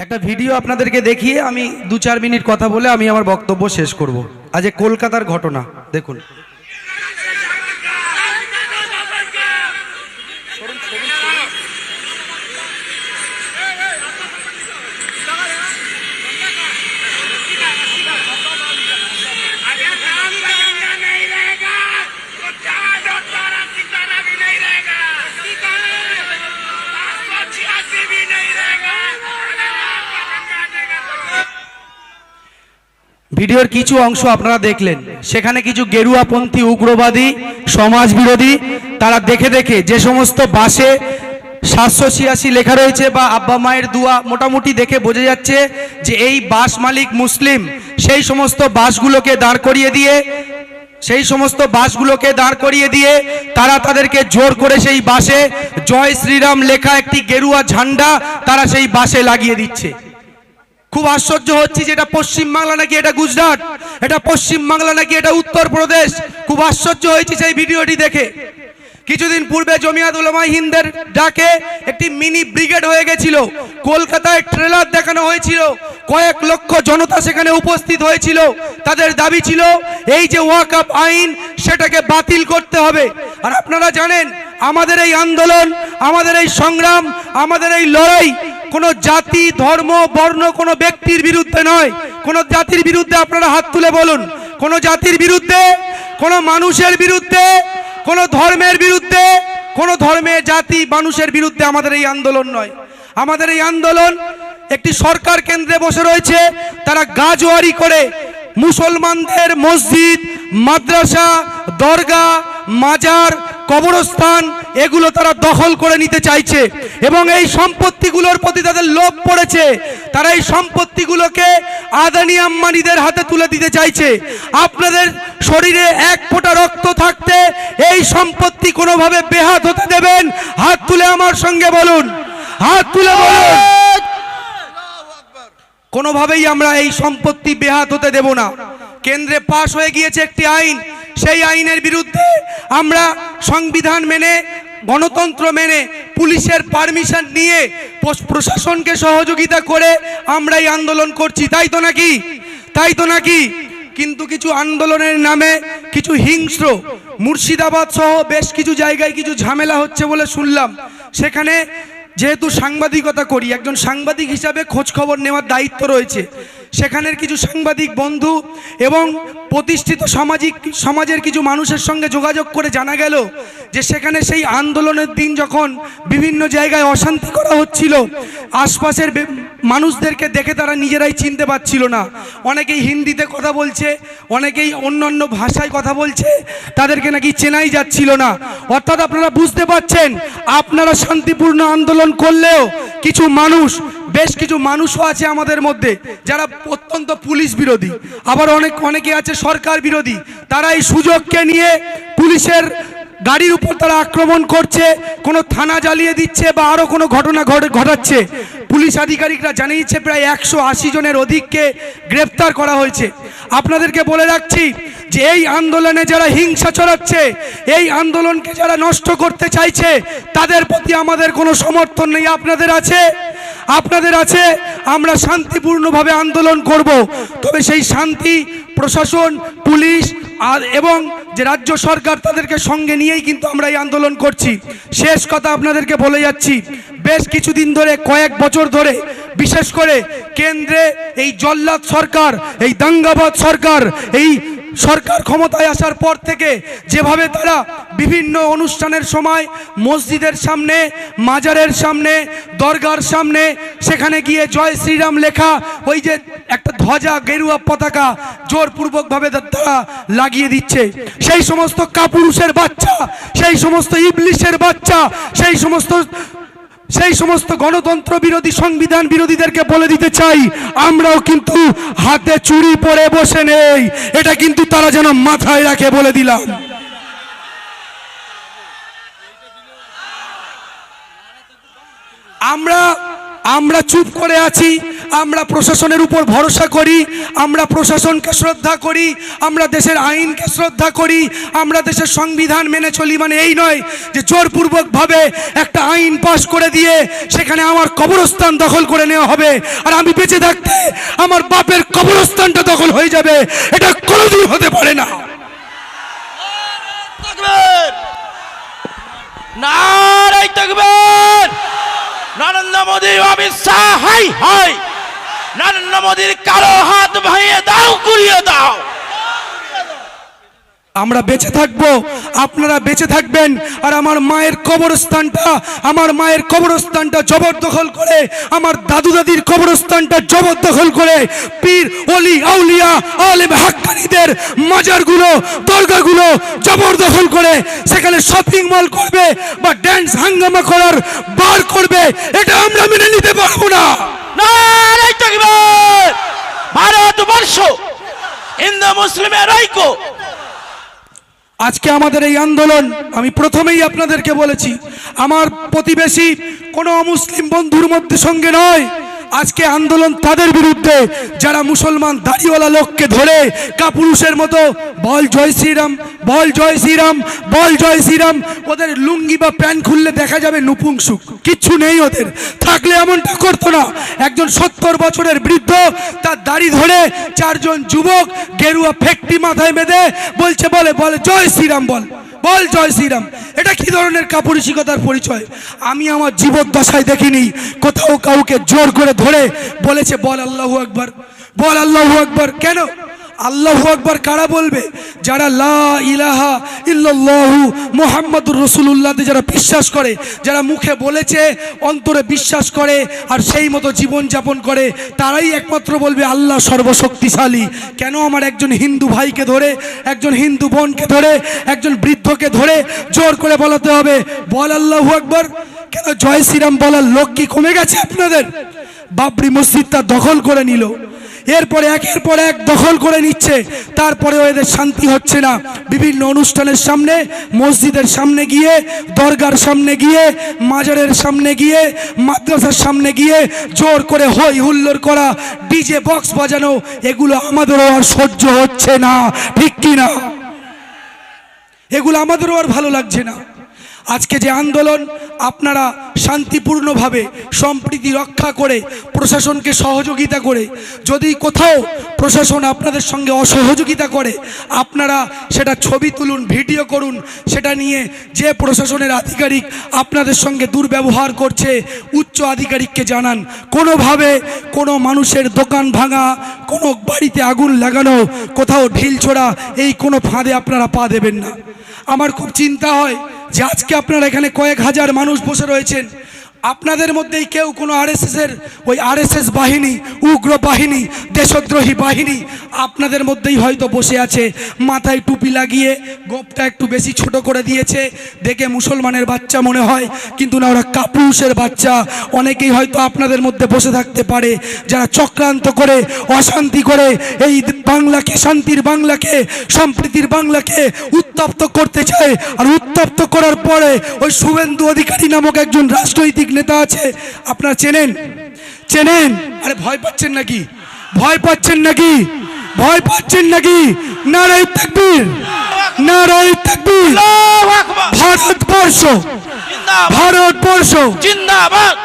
একটা ভিডিও আপনাদেরকে দেখিয়ে আমি দু চার মিনিট কথা বলে আমি আমার বক্তব্য শেষ করব। আজ কলকাতার ঘটনা, দেখুন। ভিডিওর কিছু অংশ আপনারা দেখলেন। সেখানে কিছু গেরুয়াপন্থী, উগ্রবাদী সমাজ বিরোধী তারা দেখে দেখে যে সমস্ত বাসে সাতশো ছিয়াশি লেখা রয়েছে বা আব্বা মায়ের দুয়া মোটামুটি দেখে বোঝা যাচ্ছে যে এই বাস মালিক মুসলিম। সেই সমস্ত বাসগুলোকে দাঁড় করিয়ে দিয়ে, সেই সমস্ত বাসগুলোকে দাঁড় করিয়ে দিয়ে তারা তাদেরকে জোর করে সেই বাসে জয় শ্রীরাম লেখা একটি গেরুয়া ঝান্ডা তারা সেই বাসে লাগিয়ে দিচ্ছে। খুব আশ্চর্য হচ্ছি যে এটা পশ্চিম বাংলা নাকি এটা গুজরাট? এটা পশ্চিম বাংলা নাকি এটা উত্তরপ্রদেশ? খুব আশ্চর্য হয়েছি সেই ভিডিওটি দেখে। কিছুদিন পূর্বে জমিয়াত উলামা হিন্দের ডাকে একটি মিনি ব্রিগেড হয়ে গেছিল। কলকাতায় ট্রেলার দেখানো হয়েছিল। কয়েক লক্ষ জনতা সেখানে উপস্থিত হয়েছিল। তাদের দাবি ছিল, এই যে ওয়াকআপ আইন, সেটাকে বাতিল করতে হবে। আর আপনারা জানেন, আমাদের এই আন্দোলন, আমাদের এই সংগ্রাম, আমাদের এই লড়াই কোনো জাতি, ধর্ম, বর্ণ কোনো ব্যক্তির বিরুদ্ধে নয়। কোনো জাতির বিরুদ্ধে আপনারা হাত তুলে বলুন। কোনো জাতির বিরুদ্ধে, কোনো মানুষের বিরুদ্ধে, কোনো ধর্মের বিরুদ্ধে, কোনো ধর্মে, জাতি, মানুষের বিরুদ্ধে আমাদের এই আন্দোলন নয়। আমাদের এই আন্দোলন একটি সরকার কেন্দ্রে বসে রয়েছে। তারা গাজোয়ারি করে মুসলমানদের মসজিদ, মাদ্রাসা দরগা মাজার, কবরস্থান এগুলো তারা দখল করে নিতে চাইছে। এবং এই সম্পত্তিগুলোর প্রতি তাদের লোভ পড়েছে। তারা এই সম্পত্তিগুলোকে আদানি আম্মানিদের হাতে তুলে দিতে চাইছে। আপনাদের শরীরে এক ফোঁটা রক্ত থাকতে এই সম্পত্তি কোনোভাবে বেহাত হতে দেবেন। হাত তুলে আমার সঙ্গে বলুন। হাত তুলে বলুন। কোনোভাবেই আমরা এই সম্পত্তি বেহাত হতে দেব না। কেন্দ্রে পাশ হয়ে গিয়েছে একটি আইন। সেই আইনের বিরুদ্ধে আমরা সংবিধান মেনে, গণতন্ত্র মেনে, পুলিশের পারমিশন নিয়ে প্রশাসনকে সহযোগিতা করে আমরা এই আন্দোলন করছি। তাই তো নাকি? তাই তো নাকি? কিন্তু কিছু আন্দোলনের নামে কিছু হিংস্র মুর্শিদাবাদ সহ বেশ কিছু জায়গায় কিছু ঝামেলা হচ্ছে বলে শুনলাম। সেখানে যেহেতু সাংবাদিকতা করি, একজন সাংবাদিক হিসাবে খোঁজ খবর নেওয়ার দায়িত্ব রয়েছে। সেখানের কিছু সাংবাদিক বন্ধু এবং প্রতিষ্ঠিত সামাজিক, সমাজের কিছু মানুষের সঙ্গে যোগাযোগ করে জানা গেল যে সেখানে সেই আন্দোলনের দিন যখন বিভিন্ন জায়গায় অশান্তি করা হচ্ছিল, আশপাশের মানুষদেরকে দেখে তারা নিজেরাই চিনতে পারছিল না। অনেকেই হিন্দিতে কথা বলছে, অনেকেই অন্য অন্য ভাষায় কথা বলছে, তাদেরকে নাকি চেনাই যাচ্ছিল না। অর্থাৎ আপনারা বুঝতে পারছেন, আপনারা শান্তিপূর্ণ আন্দোলন করলেও কিছু মানুষ, বেশ কিছু মানুষও আছে আমাদের মধ্যে, যারা অত্যন্ত পুলিশ বিরোধী। আবার অনেক, অনেকে আছে সরকার বিরোধী, তারা এই সুযোগকে নিয়ে পুলিশের গাড়ির উপর তারা আক্রমণ করছে, কোনো থানা জ্বালিয়ে দিচ্ছে বা আরও কোনো ঘটনা ঘটে- ঘটাচ্ছে। পুলিশ আধিকারিকরা জানিয়েছে, প্রায় একশো আশি জনের অধিককে গ্রেপ্তার করা হয়েছে। আপনাদেরকে বলে রাখছি যে এই আন্দোলনে যারা হিংসা ছড়াচ্ছে, এই আন্দোলনকে যারা নষ্ট করতে চাইছে, তাদের প্রতি আমাদের কোনো সমর্থন নেই। আপনাদের আছে? আপনাদের আছে? আমরা শান্তিপূর্ণভাবে আন্দোলন করব। তবে সেই শান্তি প্রশাসন, পুলিশ আর এবং যে রাজ্য সরকার তাদেরকে সঙ্গে নিয়েই কিন্তু আমরা এই আন্দোলন করছি। শেষ কথা আপনাদেরকে বলে যাচ্ছি, বেশ কিছুদিন ধরে, কয়েক বছর ধরে, বিশেষ করে কেন্দ্রে এই জল্লাদ সরকার, এই দাঙ্গাবাদ সরকার, এই সরকার ক্ষমতায় আসার পর থেকে যেভাবে তারা বিভিন্ন অনুষ্ঠানের সময় মসজিদের সামনে, মাজারের সামনে, দরগার সামনে, সেখানে গিয়ে জয় শ্রীরাম লেখা, ওই যে একটা ধ্বজা গেরুয়া পতাকা জোরপূর্বকভাবে তারা লাগিয়ে দিচ্ছে। সেই সমস্ত কাপুরুষের বাচ্চা, সেই সমস্ত ইবলিশের বাচ্চা, সেই সমস্ত সেই সমস্ত গণতন্ত্র বিরোধী সংবিধান বিরোধীদেরকে বলে দিতে চাই, আমরাও কিন্তু হাতে চুরি পরে বসে নেই। এটা কিন্তু তারা যেন মাথায় রাখে বলে দিলাম। আমরা আমরা চুপ করে আছি, আমরা প্রশাসনের উপর ভরসা করি, আমরা প্রশাসনকে শ্রদ্ধা করি, আমরা দেশের আইনকে শ্রদ্ধা করি, আমরা দেশের সংবিধান মেনে চলি মানে এই নয় যে জোরপূর্বকভাবে একটা আইন পাশ করে দিয়ে সেখানে আমার কবরস্থান দখল করে নেওয়া হবে। আর আমি বেঁচে থাকতে আমার বাপের কবরস্থানটা দখল হয়ে যাবে, এটা কোনোদিন হতে পারে না। নারাই তাকবীর! নরেন্দ্র মোদী অমিত শাহ হাই হাই। নরেন্দ্র মোদীর কারও হাত ভাইয়ে দাও কুড়িয়ে দাও। আমরা বেঁচে থাকব, আপনারা বেঁচে থাকবেন, আর আমার মায়ের কবরস্থানটা, আমার মায়ের কবরস্থানটা জবরদখল করে, আমার দাদু দাদির কবরস্থানটা জবরদখল করে, পীর অলি আউলিয়া, আলেম, হাক্কানিদের মাজারগুলো, দরগাগুলো জবরদখল করে, সেখানে শপিং মল করবে বা ড্যান্স হাঙ্গামা করার বার করবে, এটা আমরা মেনে নিতে পারব না। ভারতবর্ষ, হিন্দু মুসলিমের ঐক্য আজকে আমাদের এই আন্দোলন, আমি প্রথমেই আপনাদেরকে বলেছি, আমার প্রতিবেশী কোনো মুসলিম বন্ধুর মধ্যে সঙ্গে নয়। আজকে আন্দোলন তাদের বিরুদ্ধে। যারা মুসলমান দাড়িওয়ালা লোককে ধরে কাপুরুষের মতো, বল জয় শ্রীরাম, বল জয় শ্রীরাম, বল জয় শ্রীরাম, ওদের লুঙ্গি বা প্যান্ট খুললে দেখা যাবে নুপুংসুক কিচ্ছু নেই ওদের। থাকলে এমনটা করতো না। একজন সত্তর বছরের বৃদ্ধ, তার দাড়ি ধরে চারজন যুবক গেরুয়া ফেকটি মাথায় বেঁধে বলছে, বলে বলে, জয় শ্রীরাম বল। বল জয় শ্রীরাম। এটা কি ধরনের কাপুরুষিকতার পরিচয়? আমি আমার জীবদ্দশায় দেখিনি। কোথাও কাউকে জোর করে ধরে বলেছে, বল আল্লাহু একবার বল আল্লাহু একবার কেন? আল্লাহু আকবার কারা বলবে? যারা লা ইলাহা ইল্লাল্লাহু মুহাম্মাদুর রাসূলুল্লাহতে যারা বিশ্বাস করে, যারা মুখে বলেছে, অন্তরে বিশ্বাস করে আর সেই মতো জীবন যাপন করে, তারাই একমাত্র বলবে আল্লাহ সর্বশক্তিশালী। কেন আমার একজন হিন্দু ভাইকে ধরে, একজন হিন্দু বোনকে ধরে, একজন বৃদ্ধকে ধরে জোর করে বলাতে হবে? বল আল্লাহু আকবার। কেন জয় শ্রীরাম বলার লোক কি কমে গেছে আপনাদের? বাবরি মসজিদটা দখল করে নিল। এরপরে একের পর এক দখল করে নিচ্ছে। তারপরে এদের শান্তি হচ্ছে না। বিভিন্ন অনুষ্ঠানের সামনে, মসজিদের সামনে গিয়ে, দরগার সামনে গিয়ে, মাজারের সামনে গিয়ে, মাদ্রাসার সামনে গিয়ে জোর করে হই হুল্লোড় করা ডিজে বক্স বাজানো, এগুলো আমাদেরও আর সহ্য হচ্ছে না। ঠিক কি না এগুলো আমাদেরও আর ভালো লাগছে না। আজকে যে আন্দোলন আপনারা শান্তিপূর্ণভাবে সম্প্রীতি রক্ষা করে, প্রশাসনকে সহযোগিতা করে, যদি কোথাও প্রশাসন আপনাদের সঙ্গে অসহযোগিতা করে, আপনারা সেটা ছবি তুলুন, ভিডিও করুন, সেটা নিয়ে যে প্রশাসনের আধিকারিক আপনাদের সঙ্গে দুর্ব্যবহার করছে, উচ্চ আধিকারিককে জানান। কোনোভাবে কোনো মানুষের দোকান ভাঙা, কোনো বাড়িতে আগুন লাগানো, কোথাও ঢিল ছোড়া, এই কোনো ফাঁদে আপনারা পা দেবেন না। আমার খুব চিন্তা হয় যে আজকে আপনারা এখানে কয়েক হাজার মানুষ বসে রয়েছেন আপনাদের মধ্যেই কেউ কোনো আরএসএস এর ওই আরএসএস বাহিনী উগ্র বাহিনী দেশদ্রোহী বাহিনী আপনাদের মধ্যেই হয়তো বসে আছে। মাথায় টুপি লাগিয়ে গোপটা একটু বেশি ছোট করে দিয়েছে। দেখে মুসলমানের বাচ্চা মনে হয়, কিন্তু না, ওরা কাপুরুষের বাচ্চা। অনেকেই হয়তো আপনাদের মধ্যে বসে থাকতে পারে, যারা চক্রান্ত করে, অশান্তি করে, এই বাংলাকে, শান্তির বাংলাকে, সম্প্রীতির বাংলাকে উত্তপ্ত করতে চায়। আর উত্তপ্ত করার পরে ওই শুভেন্দু অধিকারী নামক একজন রাজনৈতিক নেতা আছে আপনারা চেনেন? চেনেন? আরে ভয় পাচ্ছেন নাকি? ভয় পাচ্ছেন নাকি? ভয় পাচ্ছেন নাকি? নারাই তাকবীর! নারাই তাকবীর! আল্লাহু আকবার! ভারতবর্ষ! ভারতবর্ষ! জিন্দাবাদ!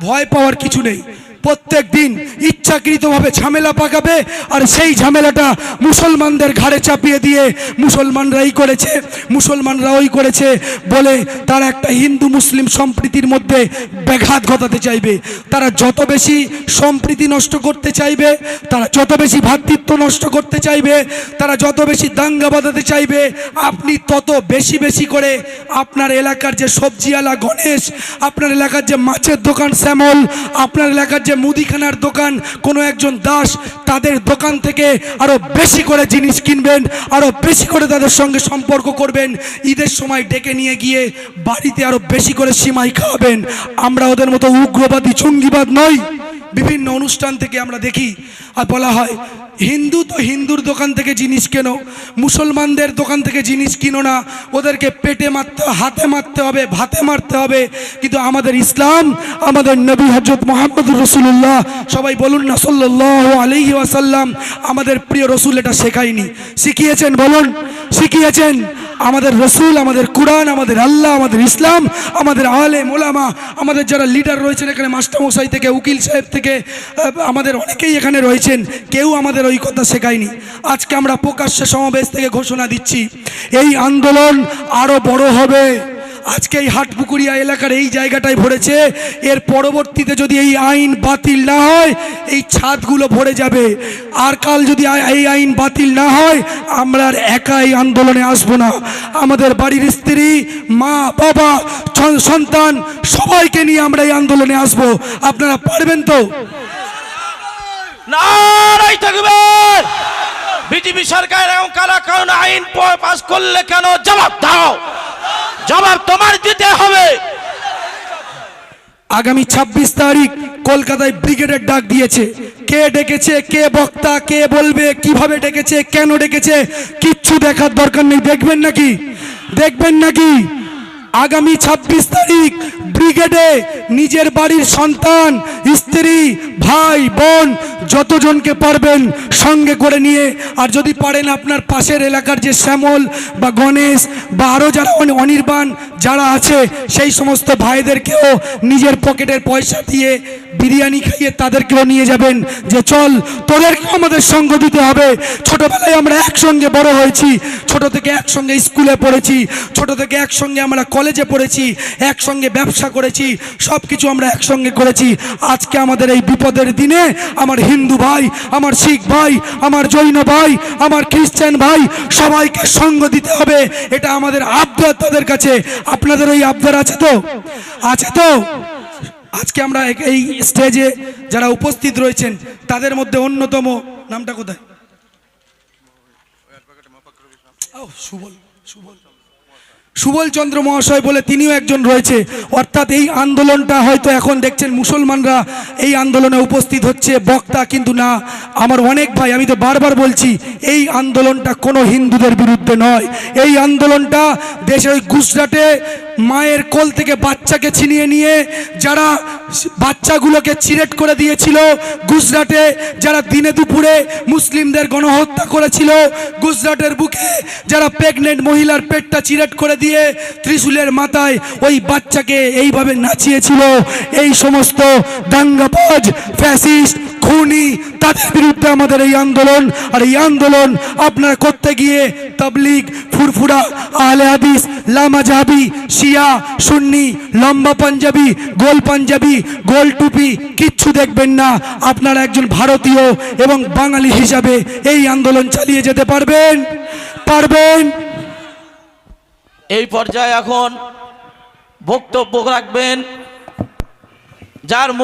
ভয় পাওয়ার কিছু নেই। প্রত্যেক দিন ইচ্ছাকৃতভাবে ঝামেলা পাকাবে আর সেই ঝামেলাটা মুসলমানদের ঘাড়ে চাপিয়ে দিয়ে মুসলমানরাই করেছে, মুসলমানরা ওই করেছে বলে তারা একটা হিন্দু মুসলিম সম্প্রীতির মধ্যে ব্যাঘাত ঘটাতে চাইবে। তারা যত বেশি সম্প্রীতি নষ্ট করতে চাইবে, তারা যত বেশি ভ্রাতৃত্ব নষ্ট করতে চাইবে, তারা যত বেশি দাঙ্গা বাঁধাতে চাইবে, আপনি তত বেশি বেশি করে আপনার এলাকার যে সবজিওয়ালা গণেশ, আপনার এলাকার যে মাছের দোকান শ্যামল, আপনার এলাকার যে মুদিখানার দোকান, কোনো একজন দাস তাদের দোকান থেকে আরও বেশি করে জিনিস কিনবেন আরও বেশি করে তাদের সঙ্গে সম্পর্ক করবেন। ঈদের সময় ডেকে নিয়ে গিয়ে বাড়িতে আরও বেশি করে সীমাই খাওয়াবেন। আমরা ওদের মতো উগ্রবাদী চুঙ্গিবাদ নই। বিভিন্ন অনুষ্ঠান থেকে আমরা দেখি আর বলা হয়, হিন্দু তো হিন্দুর দোকান থেকে জিনিস কেনো, মুসলমানদের দোকান থেকে জিনিস কিনো না, ওদেরকে পেটে মারতে, হাতে মারতে হবে, ভাতে মারতে হবে। কিন্তু আমাদের ইসলাম, আমাদের নবী হজরত মোহাম্মদ রসুল্লাহ সবাই বলুন না সাল্লাহ আলহি ওয়াসাল্লাম, আমাদের প্রিয় রসুল এটা শেখায়নি। শিখিয়েছেন, বলুন, শিখিয়েছেন। আমাদের রসুল, আমাদের কুরআন, আমাদের আল্লাহ, আমাদের ইসলাম, আমাদের আলে মোলামা, আমাদের যারা লিডার রয়েছেন এখানে মাস্টারমশাই থেকে, উকিল সাহেব থেকে আমাদের অনেকেই এখানে রয়েছেন। কেউ আমাদের ওই কথা শেখায়নি। আজকে আমরা প্রকাশ্যে সমাবেশ থেকে ঘোষণা দিচ্ছি, এই আন্দোলন আরও বড় হবে। আজকে এই হাটপুকুরিয়া এলাকার এই জায়গাটায় ভরেছে। এর পরবর্তীতে যদি এই আইন বাতিল না হয়, এই ছাদগুলো ভরে যাবে। আর কাল যদি এই আইন বাতিল না হয়, আমরা আর একা এই আন্দোলনে আসব না। আমাদের বাড়ির স্ত্রী, মা, বাবা সন্তান, সবাইকে নিয়ে আমরা এই আন্দোলনে আসব। আপনারা পারবেন তো? থাকবে! বিজেপি সরকার এবং কারা কারণ আইন পাস করলে কেন? জবাব দাও! জবাব তোমার দিতে হবে। আগামী ২৬ তারিখ কলকাতায় ব্রিগেডের ডাক দিয়েছে। কে ডেকেছে, কে বক্তা, কে বলবে, কীভাবে ডেকেছে, কেন ডেকেছে, কিচ্ছু দেখার দরকার নেই। দেখবেন নাকি? দেখবেন নাকি? আগামী ২৬ তারিখ ব্রিগেডে নিজের বাড়ির সন্তান, স্ত্রী, ভাই, বোন যতজনকে পারবেন সঙ্গে করে নিয়ে, আর যদি পারেন আপনার পাশের এলাকার যে শ্যামল বা গণেশ বা আরও যারা অনি- অনির্বাণ যারা আছে, সেই সমস্ত ভাইদেরকেও নিজের পকেটের পয়সা দিয়ে বিরিয়ানি খাইয়ে তাদেরকেও নিয়ে যাবেন যে চল, তোদেরকেও আমাদের সঙ্গ দিতে হবে। ছোটবেলায় আমরা একসঙ্গে বড় হয়েছি, ছোট থেকে একসঙ্গে স্কুলে পড়েছি, ছোট থেকে একসঙ্গে আমরা কলেজে পড়েছি, একসঙ্গে ব্যবসা করেছি সব কিছু আমরা একসঙ্গে করেছি। আজকে আমাদের এই বিপদের দিনে আমার হিন্দু ভাই, আমার শিখ ভাই, আমার জৈন ভাই, আমার খ্রিস্টান ভাই, সবাইকে সঙ্গ দিতে হবে। এটা আমাদের আবদার তাদের কাছে। আপনাদের ওই আবদার আছে তো? আছে তো? আজকে আমরা এই স্টেজে যারা উপস্থিত রয়েছেন তাদের মধ্যে অন্যতম নামটা কোথায়? সুবল সুবল। সুবল চন্দ্র মহাশয় বলে তিনিও একজন রয়েছে। অর্থাৎ এই আন্দোলনটা হয়তো এখন দেখছেন মুসলমানরা, এই আন্দোলনে উপস্থিত হচ্ছে বক্তা, কিন্তু না, আমার অনেক ভাই, আমি তো বারবার বলছি, এই আন্দোলনটা কোনো হিন্দুদের বিরুদ্ধে নয়। এই আন্দোলনটা দেশের ওই গুজরাটে মায়ের কোল থেকে বাচ্চাকে ছিনিয়ে নিয়ে, যারা বাচ্চাগুলোকে চিরেট করে দিয়েছিল গুজরাটে, যারা দিনে দুপুরে মুসলিমদের গণহত্যা করেছিল। গুজরাটের বুকে যারা প্রেগনেন্ট মহিলার পেটটা চিরেট করে দিয়ে ত্রিশুলের মাথায় ওই বাচ্চাকে এইভাবে নাচিয়েছিল। এই সমস্ত দাঙ্গাবাজ ফ্যাসিস্ট খুনি তাদের বিরুদ্ধে আমাদের এই আন্দোলন। আর এই আন্দোলন আপনারা করতে গিয়ে তাবলিগ, ফুরফুরা, আহলে হাদিস, লামা জাহাবি, শিয়া, সুন্নি, লম্বা পাঞ্জাবি, গোল পাঞ্জাবি, গোল টুপি কিচ্ছু দেখবেন না। আপনারা একজন ভারতীয় এবং বাঙালি হিসাবে এই আন্দোলন চালিয়ে যেতে পারবেন? পারবেন? এই পর্যায়ে এখন বক্তব্য রাখবেন, যার মুখ